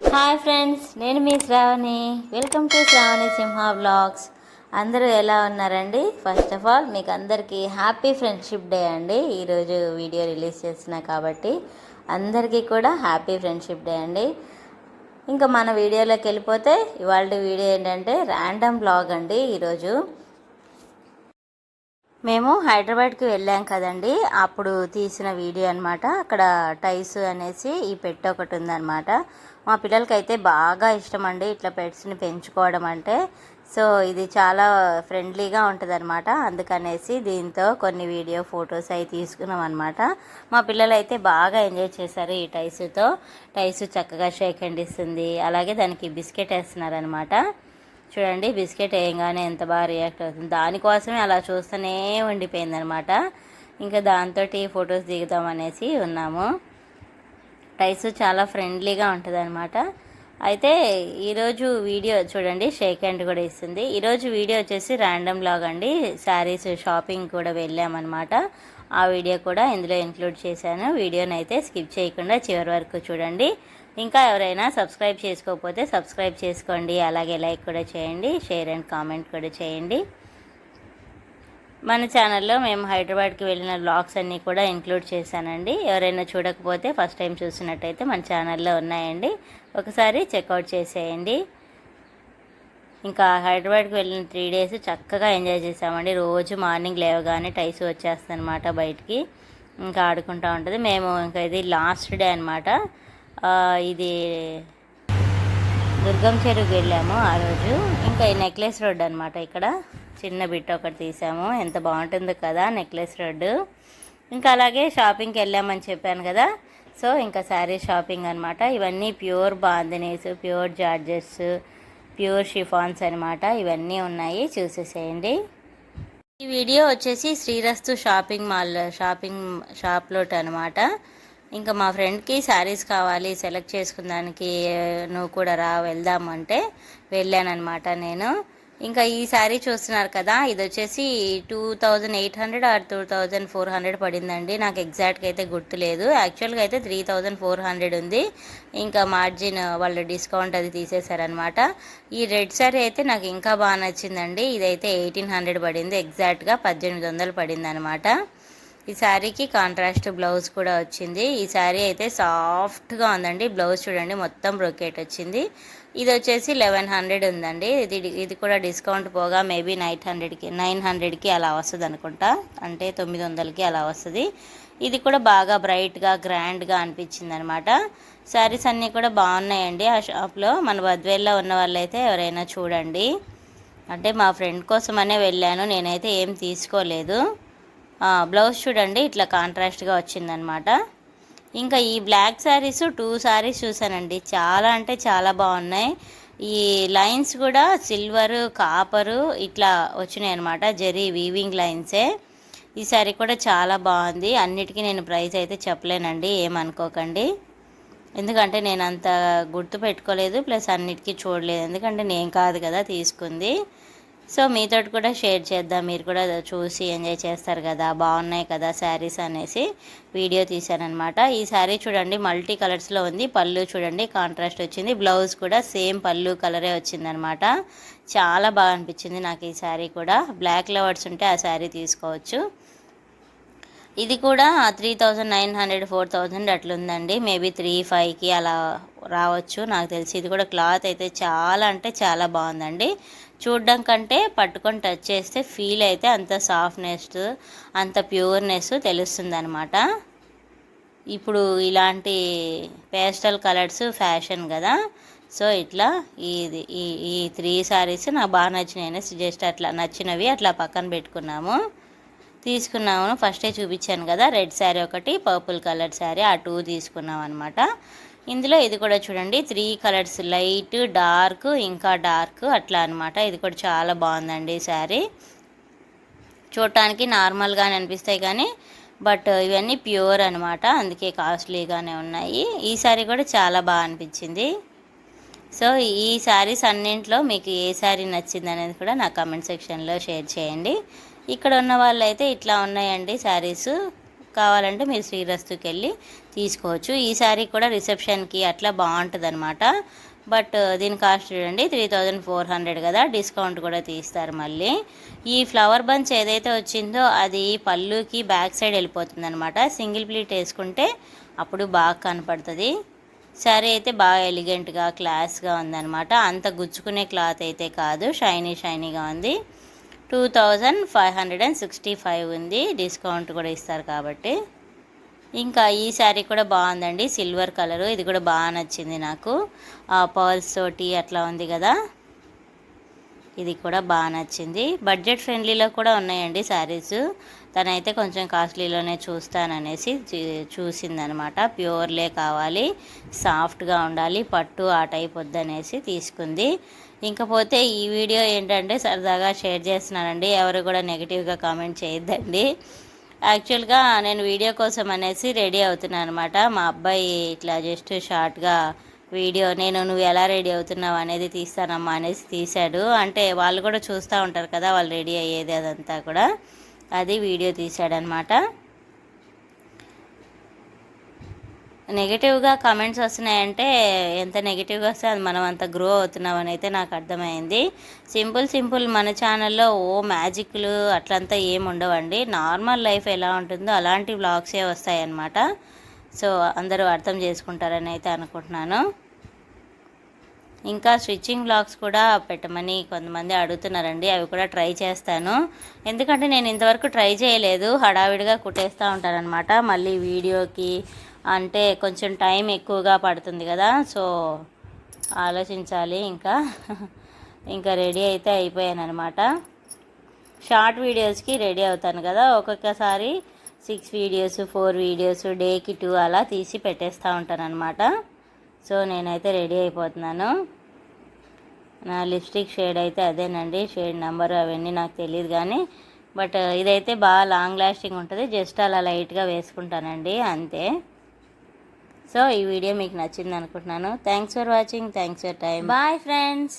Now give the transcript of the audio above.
Hi friends నేను మీ Sravani. Welcome to Sravani Simha blogs అందరూ ఎలా ఉన్నారండి? ఫస్ట్ ఆఫ్ ఆల్ మీకు అందరికీ హ్యాపీ ఫ్రెండ్షిప్ డే అండి. ఈరోజు వీడియో రిలీజ్ చేసిన కాబట్టి అందరికీ కూడా హ్యాపీ ఫ్రెండ్షిప్ డే అండి. ఇంకా మన వీడియోలోకి వెళ్ళిపోతే ఇవాళ వీడియో ఏంటంటే ర్యాండమ్ బ్లాగ్ అండి ఈరోజు మేము హైదరాబాద్కి వెళ్ళాం కదండి. అప్పుడు తీసిన వీడియో అనమాట అక్కడ టైస్ అనేసి ఈ పెట్ట ఒకటి ఉందన్నమాట. మా పిల్లలకైతే బాగా ఇష్టం అండి ఇట్లా పెట్స్ని పెంచుకోవడం అంటే. సో ఇది చాలా ఫ్రెండ్లీగా ఉంటుంది అనమాట అందుకనేసి దీంతో కొన్ని వీడియో ఫొటోస్ అవి తీసుకున్నాం అనమాట మా పిల్లలు అయితే బాగా ఎంజాయ్ చేశారు ఈ టైస్తో. టైస్ చక్కగా షేక్ హ్యాండ్ ఇస్తుంది. అలాగే దానికి బిస్కెట్ వేస్తున్నారనమాట చూడండి బిస్కెట్ వేయగానే ఎంత బాగా రియాక్ట్ అవుతుంది. దానికోసమే అలా చూస్తూనే ఉండిపోయింది అనమాట ఇంకా దాంతో ఫొటోస్ దిగుదామనేసి ఉన్నాము. టైస్ చాలా ఫ్రెండ్లీగా ఉంటుంది అనమాట అయితే ఈరోజు వీడియో చూడండి షేక్ హ్యాండ్ కూడా ఇస్తుంది. ఈరోజు వీడియో వచ్చేసి ర్యాండమ్ లాగ్ అండి. శారీస్ షాపింగ్ కూడా వెళ్ళామన్నమాట ఆ వీడియో కూడా ఇందులో ఇంక్లూడ్ చేశాను. వీడియోని అయితే స్కిప్ చేయకుండా చివరి వరకు చూడండి. ఇంకా ఎవరైనా సబ్స్క్రైబ్ చేసుకోకపోతే సబ్స్క్రైబ్ చేసుకోండి. అలాగే లైక్ కూడా చేయండి షేర్ అండ్ కామెంట్ కూడా చేయండి. మన ఛానల్లో మేము హైదరాబాద్కి వెళ్ళిన బ్లాగ్స్ అన్నీ కూడా ఇంక్లూడ్ చేశానండి. ఎవరైనా చూడకపోతే ఫస్ట్ టైం చూసినట్టయితే మన ఛానల్లో ఉన్నాయండి. ఒకసారి చెక్అవుట్ చేసేయండి. ఇంకా హైదరాబాద్కి వెళ్ళిన త్రీ డేస్ చక్కగా ఎంజాయ్ చేసామండి రోజు మార్నింగ్ లేవగానే టైస్ వచ్చేస్తుంది అనమాట బయటికి. ఇంకా ఆడుకుంటూ ఉంటుంది. మేము ఇంకా ఇది లాస్ట్ డే అనమాట ఇది దుర్గం చెరువుకి వెళ్ళాము ఆ రోజు. ఇంకా ఈ నెక్లెస్ రోడ్ అనమాట ఇక్కడ. చిన్న బిట్ ఒకటి తీసాము. ఎంత బాగుంటుందో కదా నెక్లెస్ రోడ్డు. ఇంకా అలాగే షాపింగ్కి వెళ్ళామని చెప్పాను కదా. సో ఇంకా శారీ షాపింగ్ అనమాట ఇవన్నీ pure bandhinis pure georgettes pure chiffons అనమాట ఇవన్నీ ఉన్నాయి. చూసేసేయండి. ఈ వీడియో వచ్చేసి శ్రీరస్తు షాపింగ్ మాల్ షాపింగ్ షాప్లోట్ అనమాట ఇంకా మా ఫ్రెండ్కి శారీస్ కావాలి సెలెక్ట్ చేసుకున్నానికి నువ్వు కూడా రా వెళ్దామంటే వెళ్ళానమాట నేను. ఇంకా ఈ శారీ చూస్తున్నారు కదా ఇది వచ్చేసి two thousand eight hundred or two thousand four hundred పడిందండి. నాకు ఎగ్జాక్ట్గా అయితే గుర్తులేదు యాక్చువల్గా అయితే త్రీ థౌజండ్ ఫోర్ హండ్రెడ్ ఉంది. ఇంకా మార్జిన్ వాళ్ళు డిస్కౌంట్ అది తీసేశారనమాట ఈ రెడ్ శారీ అయితే నాకు ఇంకా బాగా నచ్చిందండి. ఇదైతే ఎయిటీన్ హండ్రెడ్ పడింది. ఎగ్జాక్ట్గా పద్దెనిమిది వందలు పడింది అనమాట ఈ శారీకి కాంట్రాస్ట్ బ్లౌజ్ కూడా వచ్చింది. ఈ శారీ అయితే సాఫ్ట్గా ఉందండి. బ్లౌజ్ చూడండి మొత్తం బ్రొకేట్ వచ్చింది. ఇది వచ్చేసి లెవెన్ హండ్రెడ్ ఉందండి. ఇది ఇది కూడా డిస్కౌంట్ పోగా మేబీ నైట్ హండ్రెడ్కి నైన్ హండ్రెడ్కి అలా వస్తుంది అనుకుంటా. అంటే తొమ్మిది వందలకి అలా వస్తుంది. ఇది కూడా బాగా బ్రైట్గా గ్రాండ్గా అనిపించింది అనమాట శారీస్ అన్నీ కూడా బాగున్నాయండి ఆ షాప్లో మన బద్వేల్లో ఉన్న వాళ్ళైతే ఎవరైనా చూడండి. అంటే మా ఫ్రెండ్ కోసమనే వెళ్ళాను. నేనైతే ఏం తీసుకోలేదు. బ్లౌజ్ చూడండి ఇట్లా కాంట్రాస్ట్గా వచ్చిందనమాట ఇంకా ఈ బ్లాక్ శారీస్ టూ శారీస్ చూసానండి. చాలా అంటే చాలా బాగున్నాయి. ఈ లైన్స్ కూడా సిల్వరు కాపరు ఇట్లా వచ్చినాయి అనమాట జరీ వీవింగ్ లైన్సే. ఈ శారీ కూడా చాలా బాగుంది. అన్నిటికీ నేను ప్రైస్ అయితే చెప్పలేనండి ఏమనుకోకండి. ఎందుకంటే నేను అంత గుర్తు పెట్టుకోలేదు ప్లస్ అన్నిటికీ చూడలేదు. ఎందుకంటే నేను కాదు కదా తీసుకుంది. సో మీతో కూడా షేర్ చేద్దాం. మీరు కూడా చూసి ఎంజాయ్ చేస్తారు కదా. బాగున్నాయి కదా శారీస్ అనేసి వీడియో తీశానమాట ఈ శారీ చూడండి మల్టీ కలర్స్లో ఉంది. పళ్ళు చూడండి కాంట్రాస్ట్ వచ్చింది. బ్లౌజ్ కూడా సేమ్ పళ్ళు కలరే వచ్చిందనమాట. చాలా బాగా అనిపించింది నాకు ఈ శారీ కూడా. బ్లాక్ లవర్స్ ఉంటే ఆ శారీ తీసుకోవచ్చు. ఇది కూడా three thousand nine hundred four thousand అట్లుందండి. Maybe three ఫైవ్కి అలా రావచ్చు నాకు తెలిసి. ఇది కూడా క్లాత్ అయితే చాలా అంటే చాలా బాగుందండి. చూడడం కంటే పట్టుకొని టచ్ చేస్తే ఫీల్ అయితే అంత సాఫ్ట్నెస్ అంత ప్యూర్నెస్ తెలుస్తుంది అనమాట ఇప్పుడు ఇలాంటి పేస్టల్ కలర్స్ ఫ్యాషన్ కదా. సో ఇట్లా ఇది ఈ ఈ త్రీ శారీస్ నాకు బాగా నచ్చినాయి జస్ట్ అట్లా నచ్చినవి అట్లా పక్కన పెట్టుకున్నాము. తీసుకున్నాము. ఫస్టే చూపించాను కదా రెడ్ శారీ ఒకటి పర్పుల్ కలర్ శారీ ఆ టూ తీసుకున్నాం అనమాట ఇందులో ఇది కూడా చూడండి త్రీ కలర్స్ లైట్ డార్క్ ఇంకా డార్క్ అట్లా అనమాట ఇది కూడా చాలా బాగుందండి శారీ. చూడటానికి నార్మల్గానే అనిపిస్తాయి కానీ బట్ ఇవన్నీ ప్యూర్ అనమాట అందుకే కాస్ట్లీగానే ఉన్నాయి. ఈ శారీ కూడా చాలా బాగా అనిపించింది. సో ఈ శారీస్ అన్నింటిలో మీకు ఏ శారీ నచ్చింది అనేది కూడా నా కమెంట్ సెక్షన్లో షేర్ చేయండి. ఇక్కడ ఉన్న వాళ్ళైతే ఇట్లా ఉన్నాయండి శారీస్. కావాలంటే మీరు శ్రీరస్తుకి వెళ్ళి తీసుకోవచ్చు. ఈ శారీ కూడా రిసెప్షన్కి అట్లా బాగుంటుంది అనమాట బట్ uh, దీని కాస్ట్ చూడండి త్రీ థౌజండ్ ఫోర్ హండ్రెడ్ కదా. డిస్కౌంట్ కూడా తీస్తారు మళ్ళీ. ఈ ఫ్లవర్ బంచ్ ఏదైతే వచ్చిందో అది పళ్ళుకి బ్యాక్ సైడ్ వెళ్ళిపోతుంది అనమాట సింగిల్ ప్లీట్ వేసుకుంటే అప్పుడు బాగా కనపడుతుంది. శారీ అయితే బాగా ఎలిగెంట్గా క్లాస్గా ఉందనమాట అంత గుచ్చుకునే క్లాత్ అయితే కాదు. షైనీ షైనీగా ఉంది. Two thousand five hundred and sixty five ఉంది. డిస్కౌంట్ కూడా ఇస్తారు కాబట్టి. ఇంకా ఈ శారీ కూడా బాగుందండి. సిల్వర్ కలరు ఇది కూడా బాగా నచ్చింది నాకు. పర్ల్స్ తోటి అట్లా ఉంది కదా. ఇది కూడా బాగా నచ్చింది. బడ్జెట్ ఫ్రెండ్లీలో కూడా ఉన్నాయండి శారీస్. తనైతే కొంచెం కాస్ట్లీలోనే చూస్తాననేసి చూసిందనమాట. ప్యూర్లే కావాలి సాఫ్ట్గా ఉండాలి పట్టు ఆ టైప్ వద్దనేసి తీసుకుంది. ఇంకపోతే ఈ వీడియో ఏంటంటే సరదాగా షేర్ చేస్తున్నానండి. ఎవరు కూడా నెగిటివ్గా కామెంట్ చేయొద్దండి. యాక్చువల్గా నేను వీడియో కోసం అనేసి రెడీ అవుతున్నాను అనమాట మా అబ్బాయి ఇట్లా జస్ట్ షార్ట్గా వీడియో నేను నువ్వు ఎలా రెడీ అవుతున్నావు అనేది తీస్తానమ్మా అనేసి తీశాడు. అంటే వాళ్ళు కూడా చూస్తూ ఉంటారు కదా వాళ్ళు రెడీ అయ్యేది అదంతా కూడా. అది వీడియో తీశాడనమాట. నెగిటివ్గా కమెంట్స్ వస్తున్నాయంటే ఎంత నెగిటివ్గా వస్తే అది మనం అంత గ్రో అవుతున్నామని అయితే నాకు అర్థమైంది. సింపుల్ సింపుల్ మన ఛానల్లో ఓ మ్యాజిక్లు అట్లంతా ఏమి ఉండవండి. నార్మల్ లైఫ్ ఎలా ఉంటుందో అలాంటి వ్లాగ్సే వస్తాయన్నమాట. సో అందరూ అర్థం చేసుకుంటారని అయితే అనుకుంటున్నాను. ఇంకా స్టిచ్చింగ్ బ్లాగ్స్ కూడా పెట్టమని కొంతమంది అడుగుతున్నారండి అవి కూడా ట్రై చేస్తాను. ఎందుకంటే నేను ఇంతవరకు ట్రై చేయలేదు హడావిడిగా కుట్టేస్తూ ఉంటానన్నమాట. మళ్ళీ వీడియోకి అంటే కొంచెం టైం ఎక్కువగా పడుతుంది కదా సో ఆలోచించాలి ఇంకా. ఇంకా రెడీ అయితే అయిపోయాను అనమాట షార్ట్ వీడియోస్కి రెడీ అవుతాను కదా ఒక్కొక్కసారి సిక్స్ వీడియోస్ ఫోర్ వీడియోస్ డేకి టూ అలా తీసి పెట్టేస్తూ ఉంటాను అనమాట సో నేనైతే రెడీ అయిపోతున్నాను. నా లిప్స్టిక్ షేడ్ అయితే అదేనండి. షేడ్ నెంబర్ అవన్నీ నాకు తెలియదు కానీ బట్ ఇదైతే బాగా లాంగ్ లాస్టింగ్ ఉంటుంది. జస్ట్ అలా లైట్గా వేసుకుంటానండి అంతే. సో ఈ వీడియో మీకు నచ్చింది అనుకుంటున్నాను. Thanks for watching. Thanks for time bye friends.